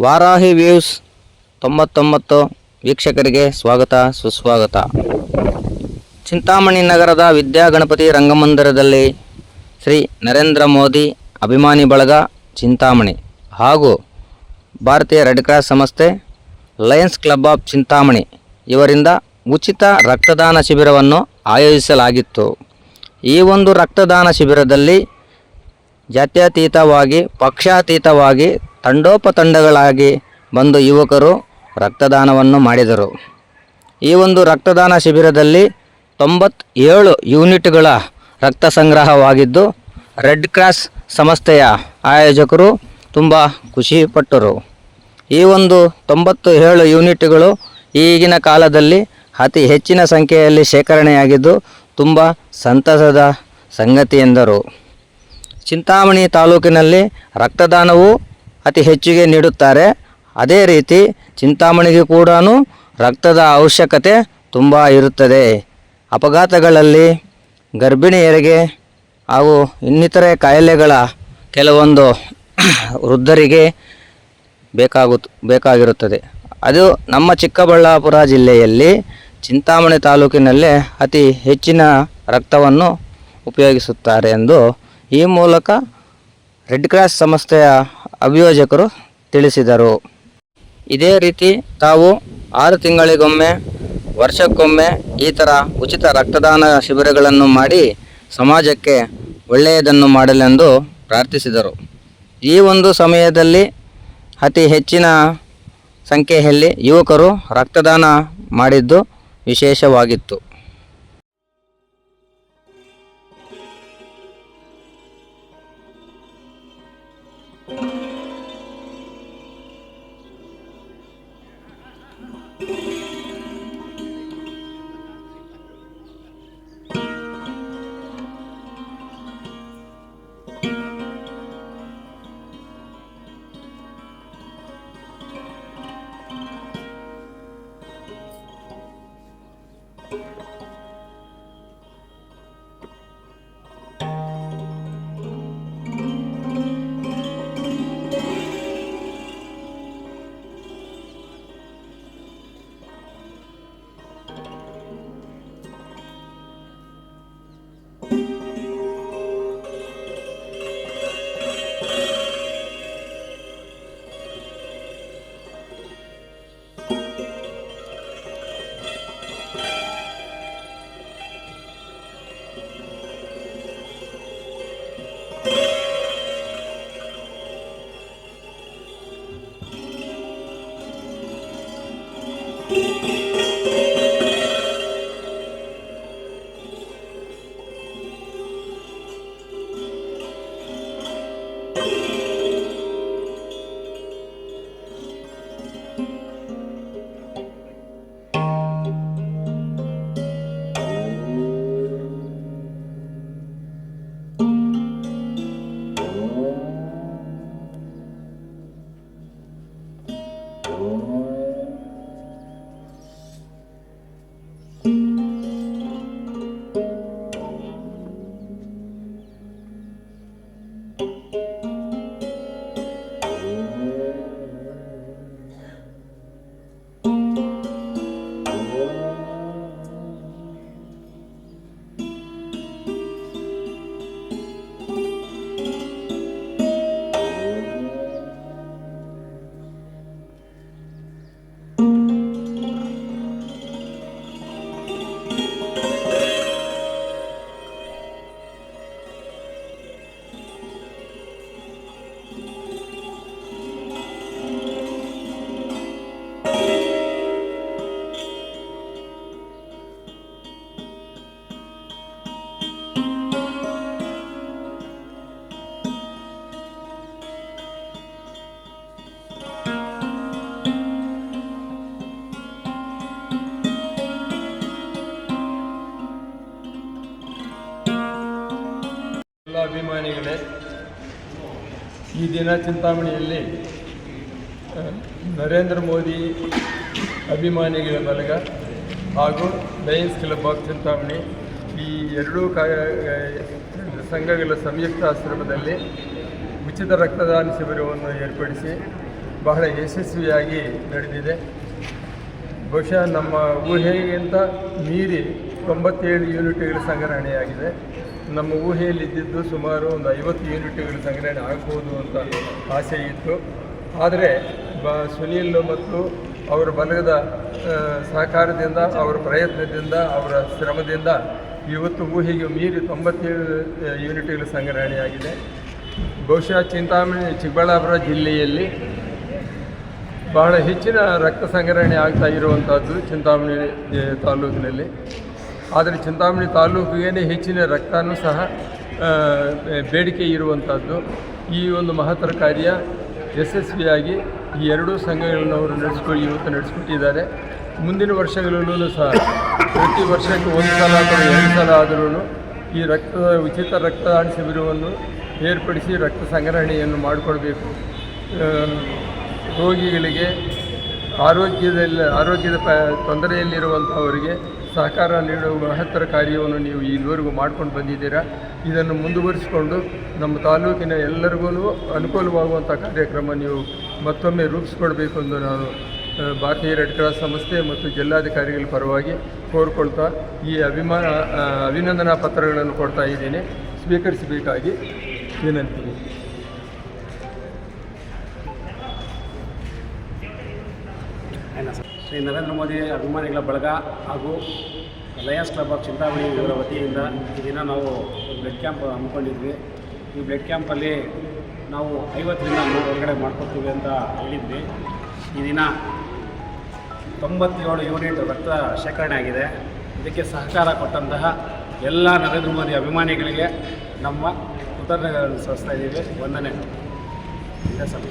Varahi views ತೊಂಬತ್ತೊಂಬತ್ತು ವೀಕ್ಷಕರಿಗೆ ಸ್ವಾಗತ, ಸುಸ್ವಾಗತ. ಚಿಂತಾಮಣಿ ನಗರದ ವಿದ್ಯಾಗಣಪತಿ ರಂಗಮಂದಿರದಲ್ಲಿ ಶ್ರೀ ನರೇಂದ್ರ ಮೋದಿ ಅಭಿಮಾನಿ ಬಳಗ ಚಿಂತಾಮಣಿ ಹಾಗೂ ಭಾರತೀಯ ರೆಡ್ ಕ್ರಾಸ್ ಸಂಸ್ಥೆ ಲಯನ್ಸ್ ಕ್ಲಬ್ ಆಫ್ ಚಿಂತಾಮಣಿ ಇವರಿಂದ ಉಚಿತ ರಕ್ತದಾನ ಶಿಬಿರವನ್ನು ಆಯೋಜಿಸಲಾಗಿತ್ತು. ಈ ಒಂದು ರಕ್ತದಾನ ಶಿಬಿರದಲ್ಲಿ ಜಾತ್ಯತೀತವಾಗಿ, ಪಕ್ಷಾತೀತವಾಗಿ, ತಂಡೋಪತಂಡಗಳಾಗಿ ಬಂದು ಯುವಕರು ರಕ್ತದಾನವನ್ನು ಮಾಡಿದರು. ಈ ಒಂದು ರಕ್ತದಾನ ಶಿಬಿರದಲ್ಲಿ ತೊಂಬತ್ತೇಳು ಯೂನಿಟ್ಗಳ ರಕ್ತ ಸಂಗ್ರಹವಾಗಿದ್ದು, ರೆಡ್ ಕ್ರಾಸ್ ಸಂಸ್ಥೆಯ ಆಯೋಜಕರು ತುಂಬ ಖುಷಿಪಟ್ಟರು. ಈ ಒಂದು ತೊಂಬತ್ತು ಏಳು ಯೂನಿಟ್ಗಳು ಈಗಿನ ಕಾಲದಲ್ಲಿ ಅತಿ ಹೆಚ್ಚಿನ ಸಂಖ್ಯೆಯಲ್ಲಿ ಶೇಖರಣೆಯಾಗಿದ್ದು, ತುಂಬ ಸಂತಸದ ಸಂಗತಿ ಎಂದರು. ಚಿಂತಾಮಣಿ ತಾಲೂಕಿನಲ್ಲಿ ರಕ್ತದಾನವು ಅತಿ ಹೆಚ್ಚಿಗೆ ನೀಡುತ್ತಾರೆ. ಅದೇ ರೀತಿ ಚಿಂತಾಮಣಿಗೆ ಕೂಡ ರಕ್ತದ ಅವಶ್ಯಕತೆ ತುಂಬ ಇರುತ್ತದೆ. ಅಪಘಾತಗಳಲ್ಲಿ ಗರ್ಭಿಣಿಯರಿಗೆ ಹಾಗೂ ಇನ್ನಿತರೆ ಕಾಯಿಲೆಗಳ ಕೆಲವೊಂದು ವೃದ್ಧರಿಗೆ ಬೇಕಾಗು ಬೇಕಾಗಿರುತ್ತದೆ. ಅದು ನಮ್ಮ ಚಿಕ್ಕಬಳ್ಳಾಪುರ ಜಿಲ್ಲೆಯಲ್ಲಿ ಚಿಂತಾಮಣಿ ತಾಲೂಕಿನಲ್ಲೇ ಅತಿ ಹೆಚ್ಚಿನ ರಕ್ತವನ್ನು ಉಪಯೋಗಿಸುತ್ತಾರೆ ಎಂದು ಈ ಮೂಲಕ ರೆಡ್ ಕ್ರಾಸ್ ಸಂಸ್ಥೆಯ ಅಭಿಯೋಜಕರು ತಿಳಿಸಿದರು. ಇದೇ ರೀತಿ ತಾವು ಆರು ತಿಂಗಳಿಗೊಮ್ಮೆ, ವರ್ಷಕ್ಕೊಮ್ಮೆ ಈ ಥರ ಉಚಿತ ರಕ್ತದಾನ ಶಿಬಿರಗಳನ್ನು ಮಾಡಿ ಸಮಾಜಕ್ಕೆ ಒಳ್ಳೆಯದನ್ನು ಮಾಡಲೆಂದು ಪ್ರಾರ್ಥಿಸಿದರು. ಈ ಒಂದು ಸಮಯದಲ್ಲಿ ಅತಿ ಹೆಚ್ಚಿನ ಸಂಖ್ಯೆಯಲ್ಲಿ ಯುವಕರು ರಕ್ತದಾನ ಮಾಡಿದ್ದು ವಿಶೇಷವಾಗಿತ್ತು. ಎಲ್ಲ ಅಭಿಮಾನಿಗಳೇ, ಈ ದಿನ ಚಿಂತಾಮಣಿಯಲ್ಲಿ ನರೇಂದ್ರ ಮೋದಿ ಅಭಿಮಾನಿಗಳ ಬಳಗ ಹಾಗೂ ಲಯನ್ಸ್ ಕ್ಲಬ್ ಆಫ್ ಚಿಂತಾಮಣಿ ಈ ಎರಡೂ ಕಾರ್ಯ ಸಂಘಗಳ ಸಂಯುಕ್ತ ಆಶ್ರಮದಲ್ಲಿ ಉಚಿತ ರಕ್ತದಾನ ಶಿಬಿರವನ್ನು ಏರ್ಪಡಿಸಿ ಬಹಳ ಯಶಸ್ವಿಯಾಗಿ ನಡೆದಿದೆ. ಬಹುಶಃ ನಮ್ಮ ಊಹೆಗಿಂತ ಮೀರಿ ತೊಂಬತ್ತೇಳು ಯೂನಿಟ್ಗಳ ಸಂಗ್ರಹಣೆಯಾಗಿದೆ. ನಮ್ಮ ಊಹೆಯಲ್ಲಿದ್ದಿದ್ದು ಸುಮಾರು ಒಂದು ಐವತ್ತು ಯೂನಿಟ್ಗಳ ಸಂಗ್ರಹಣೆ ಆಗ್ಬೋದು ಅಂತ ಆಸೆ ಇತ್ತು. ಆದರೆ ಬ ಸುನೀಲ್ ಮತ್ತು ಅವರ ಬಲಗದ ಸಹಕಾರದಿಂದ, ಅವರ ಪ್ರಯತ್ನದಿಂದ, ಅವರ ಶ್ರಮದಿಂದ ಇವತ್ತು ಊಹೆಗೆ ಮೀರಿ ತೊಂಬತ್ತೇಳು ಯೂನಿಟ್ಗಳ ಸಂಗ್ರಹಣೆಯಾಗಿದೆ. ಬಹುಶಃ ಚಿಂತಾಮಣಿ, ಚಿಕ್ಕಬಳ್ಳಾಪುರ ಜಿಲ್ಲೆಯಲ್ಲಿ ಬಹಳ ಹೆಚ್ಚಿನ ರಕ್ತ ಸಂಗ್ರಹಣೆ ಆಗ್ತಾ ಇರುವಂಥದ್ದು ಚಿಂತಾಮಣಿ ತಾಲೂಕಿನಲ್ಲಿ. ಆದರೆ ಚಿಂತಾಮಣಿ ತಾಲೂಕಿಗೆ ಹೆಚ್ಚಿನ ರಕ್ತನೂ ಸಹ ಬೇಡಿಕೆ ಇರುವಂಥದ್ದು ಈ ಒಂದು ಮಹತ್ತರ ಕಾರ್ಯ ಯಶಸ್ವಿಯಾಗಿ ಈ ಎರಡೂ ಸಂಘಗಳನ್ನು ಅವರು ನಡೆಸ್ಕೊಳ್ಳಿ, ಇವತ್ತು ನಡೆಸ್ಕೊಟ್ಟಿದ್ದಾರೆ. ಮುಂದಿನ ವರ್ಷಗಳಲ್ಲೂ ಸಹ, ಪ್ರತಿ ವರ್ಷಕ್ಕೆ ಒಂದು ಸಲ ಅಥವಾ ಎರಡು ಸಲ ಆದರೂ ಈ ರಕ್ತದ ಉಚಿತ ರಕ್ತದಾನ ಶಿಬಿರವನ್ನು ಏರ್ಪಡಿಸಿ ರಕ್ತ ಸಂಗ್ರಹಣೆಯನ್ನು ಮಾಡಿಕೊಳ್ಬೇಕು ರೋಗಿಗಳಿಗೆ ಆರೋಗ್ಯದಲ್ಲಿ, ಆರೋಗ್ಯದ ಪ ತೊಂದರೆಯಲ್ಲಿರುವಂಥವರಿಗೆ ಸಹಕಾರ ನೀಡುವ ಮಹತ್ತರ ಕಾರ್ಯವನ್ನು ನೀವು ಇಲ್ಲಿವರೆಗೂ ಮಾಡ್ಕೊಂಡು ಬಂದಿದ್ದೀರಾ? ಇದನ್ನು ಮುಂದುವರಿಸಿಕೊಂಡು ನಮ್ಮ ತಾಲೂಕಿನ ಎಲ್ಲರಿಗೂ ಅನುಕೂಲವಾಗುವಂಥ ಕಾರ್ಯಕ್ರಮ ನೀವು ಮತ್ತೊಮ್ಮೆ ರೂಪಿಸ್ಕೊಡ್ಬೇಕು ಎಂದು ನಾನು ಭಾರತೀಯ ರೆಡ್ ಕ್ರಾಸ್ ಸಂಸ್ಥೆ ಮತ್ತು ಜಿಲ್ಲಾಧಿಕಾರಿಗಳ ಪರವಾಗಿ ಕೋರ್ಕೊಳ್ತಾ ಈ ಅಭಿಮಾನ ಅಭಿನಂದನಾ ಪತ್ರಗಳನ್ನು ಕೊಡ್ತಾ ಇದ್ದೀನಿ. ಸ್ವೀಕರಿಸಬೇಕಾಗಿ ವಿನಂತಿ. ಶ್ರೀ ನರೇಂದ್ರ ಮೋದಿ ಅಭಿಮಾನಿಗಳ ಬಳಗ ಹಾಗೂ ಲಯನ್ಸ್ ಕ್ಲಬ್ ಆಫ್ ಚಿಂತಾಮಣಿ ಇವರ ವತಿಯಿಂದ ಈ ದಿನ ನಾವು ಬ್ಲಡ್ ಕ್ಯಾಂಪ್ ಹಮ್ಮಿಕೊಂಡಿದ್ವಿ. ಈ ಬ್ಲಡ್ ಕ್ಯಾಂಪಲ್ಲಿ ನಾವು ಐವತ್ತರಿಂದ ನೂರು ಹೊರಗಡೆ ಮಾಡ್ಕೊತೀವಿ ಅಂತ ಹೇಳಿದ್ವಿ. ಈ ದಿನ ತೊಂಬತ್ತೇಳು ಯೂನಿಟ್ ರಕ್ತ ಶೇಖರಣೆ ಆಗಿದೆ. ಇದಕ್ಕೆ ಸಹಕಾರ ಕೊಟ್ಟಂತಹ ಎಲ್ಲ ನರೇಂದ್ರ ಮೋದಿ ಅಭಿಮಾನಿಗಳಿಗೆ ನಮ್ಮ ಕೃತಜ್ಞತೆಗಳನ್ನು ಸಲ್ಲಿಸ್ತಾ ಇದ್ದೀವಿ. ವಂದನೆ. ಇದೆ ಸರ್